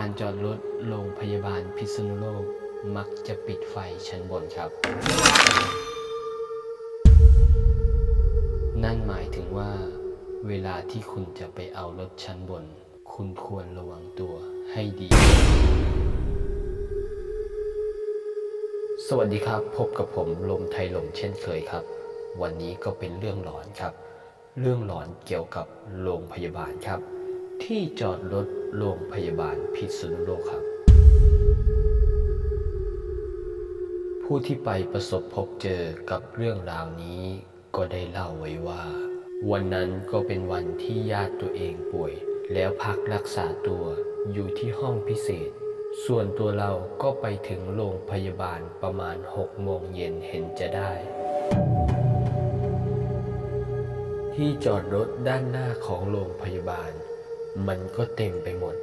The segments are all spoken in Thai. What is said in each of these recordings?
ารจอดรถโรงพยาบาลพิษณุโลก มักจะปิดไฟชั้นบนครับ นั่นหมายถึงว่า เวลาที่คุณจะไปเอารถชั้นบน คุณควรระวังตัวให้ดี สวัสดีครับ พบกับผมลมไทยลมเช่นเคยครับ วันนี้ก็เป็นเรื่องหลอนครับ เรื่องหลอนเกี่ยวกับโรงพยาบาลครับ ที่จอดรถโรงพยาบาลพิษณุโลกครับ ผู้ที่ไปประสบพบเจอกับเรื่องราวนี้ก็ได้เล่าไว้ว่า วันนั้นก็เป็นวันที่ญาติตัวเองป่วย แล้วพักรักษาตัวอยู่ที่ห้องพิเศษ ส่วนตัวเราก็ไปถึงโรงพยาบาลประมาณ6โมงเย็นเห็นจะได้ ที่จอดรถด้านหน้าของโรงพยาบาล มันก็เต็มไปหมด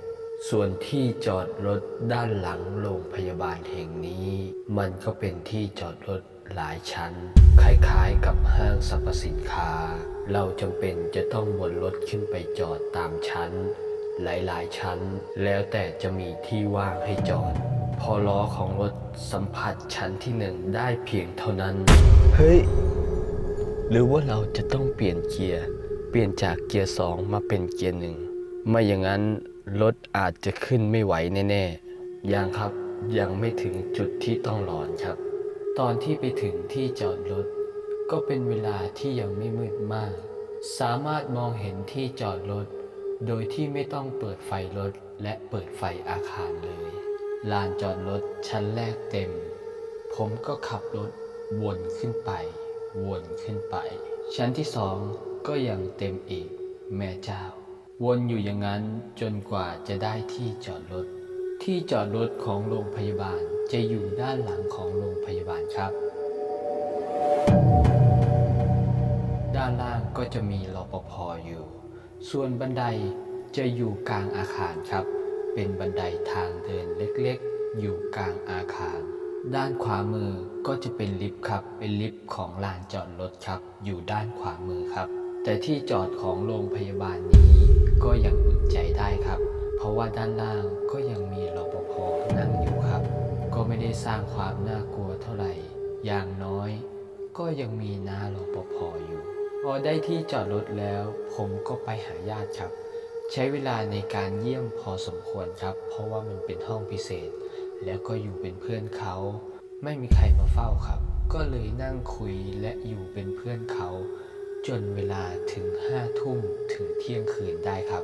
ส่วนที่จอดรถด้านหลังโรงพยาบาลแห่งนี้ มันก็เป็นที่จอดรถหลายชั้น คล้ายๆกับห้างสรรพสินค้า เราจำเป็นจะต้องวนรถขึ้นไปจอดตามชั้น หลายๆชั้น แล้วแต่จะมีที่ว่างให้จอด พอล้อของรถสัมผัสชั้นที่หนึ่งได้เพียงเท่านั้น เฮ้ย หรือว่าเราจะต้องเปลี่ยนเกียร์ เปลี่ยนจากเกียร์สองมาเป็นเกียร์หนึ่ง ไม่อย่างนั้นรถอาจจะขึ้นไม่ไหวแน่ๆ ยังครับยังไม่ถึงจุดที่ต้องหลอนครับ ตอนที่ไปถึงที่จอดรถ ก็เป็นเวลาที่ยังไม่มืดมาก สามารถมองเห็นที่จอดรถ โดยที่ไม่ต้องเปิดไฟรถและเปิดไฟอาคารเลย ลานจอดรถชั้นแรกเต็ม ผมก็ขับรถวนขึ้นไป วนขึ้นไป ชั้นที่สองก็ยังเต็มอีก แม่เจ้า วนอยู่อย่างนั้นจนกว่าจะได้ที่จอดรถ ที่จอดรถของโรงพยาบาลจะอยู่ด้านหลังของโรงพยาบาลครับ ด้านล่างก็จะมีรปภอยู่ ส่วนบันไดจะอยู่กลางอาคารครับ เป็นบันไดทางเดินเล็กๆ อยู่กลางอาคาร ด้านขวามือก็จะเป็นลิฟต์ครับ เป็นลิฟต์ของลานจอดรถครับ อยู่ด้านขวามือครับ แต่ที่จอดของโรงพยาบาลนี้ก็ยังอุ่นใจได้ครับ เพราะว่าด้านล่างก็ยังมีรปภนั่งอยู่ครับ ก็ไม่ได้สร้างความน่ากลัวเท่าไหร่ อย่างน้อย ก็ยังมีหน้ารปภอยู่ พอได้ที่จอดรถแล้ว ผมก็ไปหาญาติครับ ใช้เวลาในการเยี่ยมพอสมควรครับ เพราะว่ามันเป็นห้องพิเศษ แล้วก็อยู่เป็นเพื่อนเขา ไม่มีใครมาเฝ้าครับ ก็เลยนั่งคุยและอยู่เป็นเพื่อนเขา จนเวลาถึงห้าทุ่มถึงเที่ยงคืนได้ครับ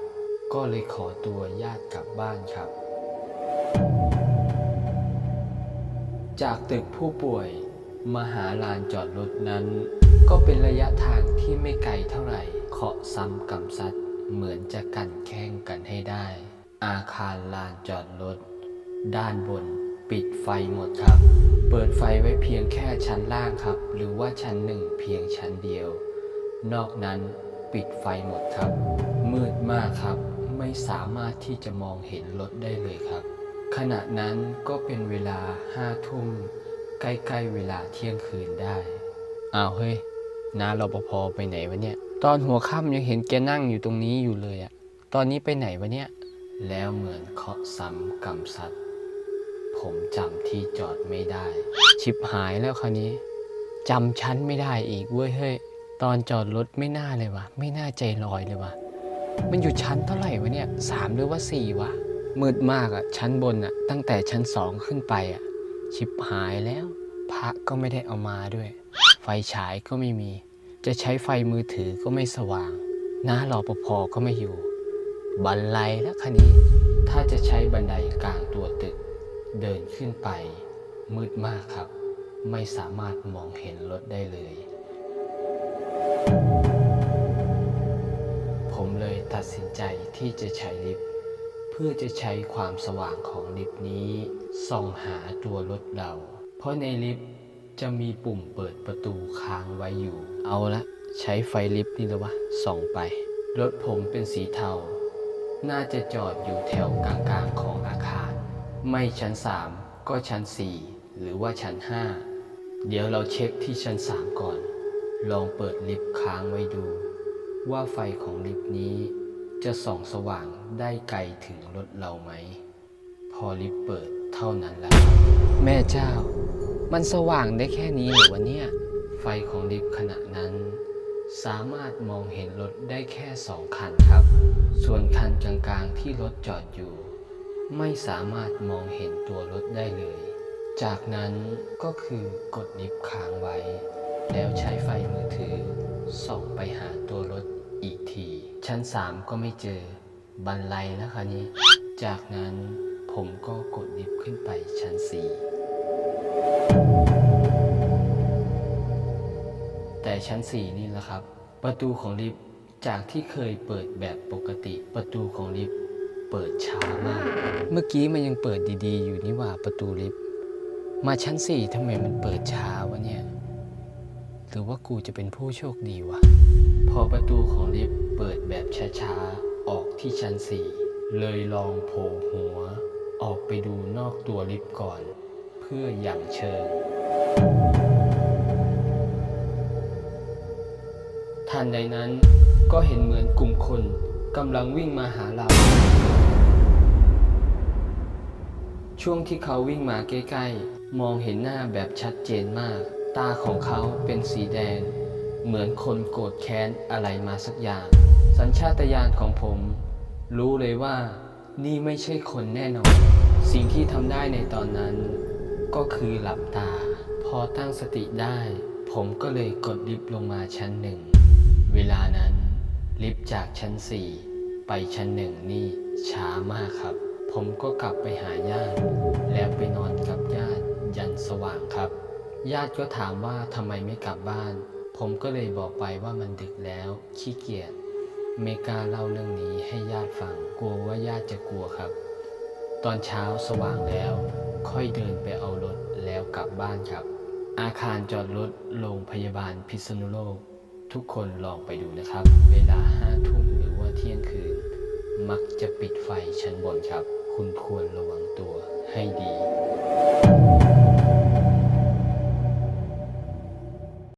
ก็เลยขอตัวญาติกลับบ้านครับ จากตึกผู้ป่วยมาหาลานจอดรถนั้น ก็เป็นระยะทางที่ไม่ไกลเท่าไหร่เคาะซ้ำกำซัดเหมือนจะกันแข่งกันให้ได้ อาคารลานจอดรถด้านบนปิดไฟหมดครับ เปิดไฟไว้เพียงแค่ชั้นล่างครับ หรือว่าชั้นหนึ่งเพียงชั้นเดียว นอกนั้นปิดไฟหมดครับ มืดมากครับ ไม่สามารถที่จะมองเห็นรถได้เลยครับ ขณะนั้นก็เป็นเวลาห้าทุ่มใกล้ๆเวลาเที่ยงคืนได้อ้าวเฮ้ยน้ารปภไปไหนวะเนี่ย ตอนหัวค่ำยังเห็นแกนั่งอยู่ตรงนี้อยู่เลยอะตอนนี้ไปไหนวะเนี่ย แล้วเหมือนเคาะซ้ำกำซัดผมจำที่จอดไม่ได้ ชิบหายแล้วคราวนี้จำชั้นไม่ได้อีกเว้ยเฮ้ย ตอนจอดรถไม่น่าเลยวะไม่น่าใจลอยเลยวะมันอยู่ชั้นเท่าไหร่วะเนี่ยสามหรือว่าสี่วะมืดมากอะชั้นบนอะตั้งแต่ชั้นสองขึ้นไปอะชิบหายแล้ว พระก็ไม่ได้เอามาด้วย ไฟฉายก็ไม่มี จะใช้ไฟมือถือก็ไม่สว่างน้ารอปภก็ไม่อยู่ บันไลแล้วคันนี้ ถ้าจะใช้บันไดกลางตัวตึก เดินขึ้นไป มืดมากครับ ไม่สามารถมองเห็นรถได้เลย ผมเลยตัดสินใจที่จะใช้ลิฟต์เพื่อจะใช้ความสว่างของลิฟต์นี้ ส่องหาตัวรถเรา เพราะในลิฟต์จะมีปุ่มเปิดประตูค้างไว้อยู่ เอาละ ใช้ไฟลิฟต์นี่แล้ววะ ส่องไป รถผมเป็นสีเทา น่าจะจอดอยู่แถวกลางๆของอาคาร ไม่ชั้น 3 ก็ชั้น 4 หรือว่าชั้น 5 เดี๋ยวเราเช็คที่ชั้น 3 ก่อน ลองเปิดลิฟต์ค้างไว้ดู ว่าไฟของลิฟต์นี้จะส่องสว่างได้ไกลถึงรถเราไหม พอลิฟต์เปิดเท่านั้นแหละแม่เจ้า มันสว่างได้แค่นี้เหรือวะเนี่ย ไฟของลิฟต์ขณะนั้น สามารถมองเห็นรถได้แค่สองคันครับ ส่วนคันกลางๆที่รถจอดอยู่ ไม่สามารถมองเห็นตัวรถได้เลย จากนั้นก็คือกดลิฟต์ค้างไว้ แล้วใช้ไฟมือถือ ส่องไปหาตัวรถอีกที ชั้น3ก็ไม่เจอ บันไลนะคะนี้ จากนั้นผมก็กดลิฟต์ขึ้นไปชั้น4แต่ชั้น4นี่แหละครับ ประตูของลิฟต์จากที่เคยเปิดแบบปกติ ประตูของลิฟต์เปิดช้ามาก เมื่อกี้มันยังเปิดดีๆ อยู่นี่หว่าประตูลิฟต์มาชั้น4ทำไมมันเปิดช้าวะเนี่ย รือว่ากูจะเป็นผู้โชคดีวะ พอประตูของลิฟต์เปิดแบบช้าๆ ออกที่ชั้น4เลยลองโผล่หัว ออกไปดูนอกตัวลิฟต์ก่อน เพื่ออย่างเชิง ทันใดนั้นก็เห็นเหมือนกลุ่มคนกำลังวิ่งมาหาเรา ช่วงที่เขาวิ่งมาใกล้ๆ มองเห็นหน้าแบบชัดเจนมาก ตาของเขาเป็นสีแดง เหมือนคนโกรธแค้นอะไรมาสักอย่าง สัญชาตญาณของผม รู้เลยว่านี่ไม่ใช่คนแน่นอน สิ่งที่ทำได้ในตอนนั้น ก็คือหลับตา พอตั้งสติได้ ผมก็เลยกดลิฟต์ลงมาชั้นหนึ่ง เวลานั้น ลิฟต์จากชั้น4ไปชั้นหนึ่งนี่ช้ามากครับ ผมก็กลับไปหาญาติ แล้วไปนอนกับญาติยันสว่างครับ ญาติก็ถามว่าทำไมไม่กลับบ้าน ผมก็เลยบอกไปว่ามันดึกแล้ว ขี้เกียจไม่กาเล่าเรื่องนี้ให้ญาติฟัง กลัวว่าญาติจะกลัวครับ ตอนเช้าสว่างแล้ว ค่อยเดินไปเอารถแล้วกลับบ้านครับ อาคารจอดรถโรงพยาบาลพิษณุโลก ทุกคนลองไปดูนะครับ เวลาห้าทุ่มหรือว่าเที่ยงคืน มักจะปิดไฟชั้นบนครับ คุณควรระวังตัวให้ดี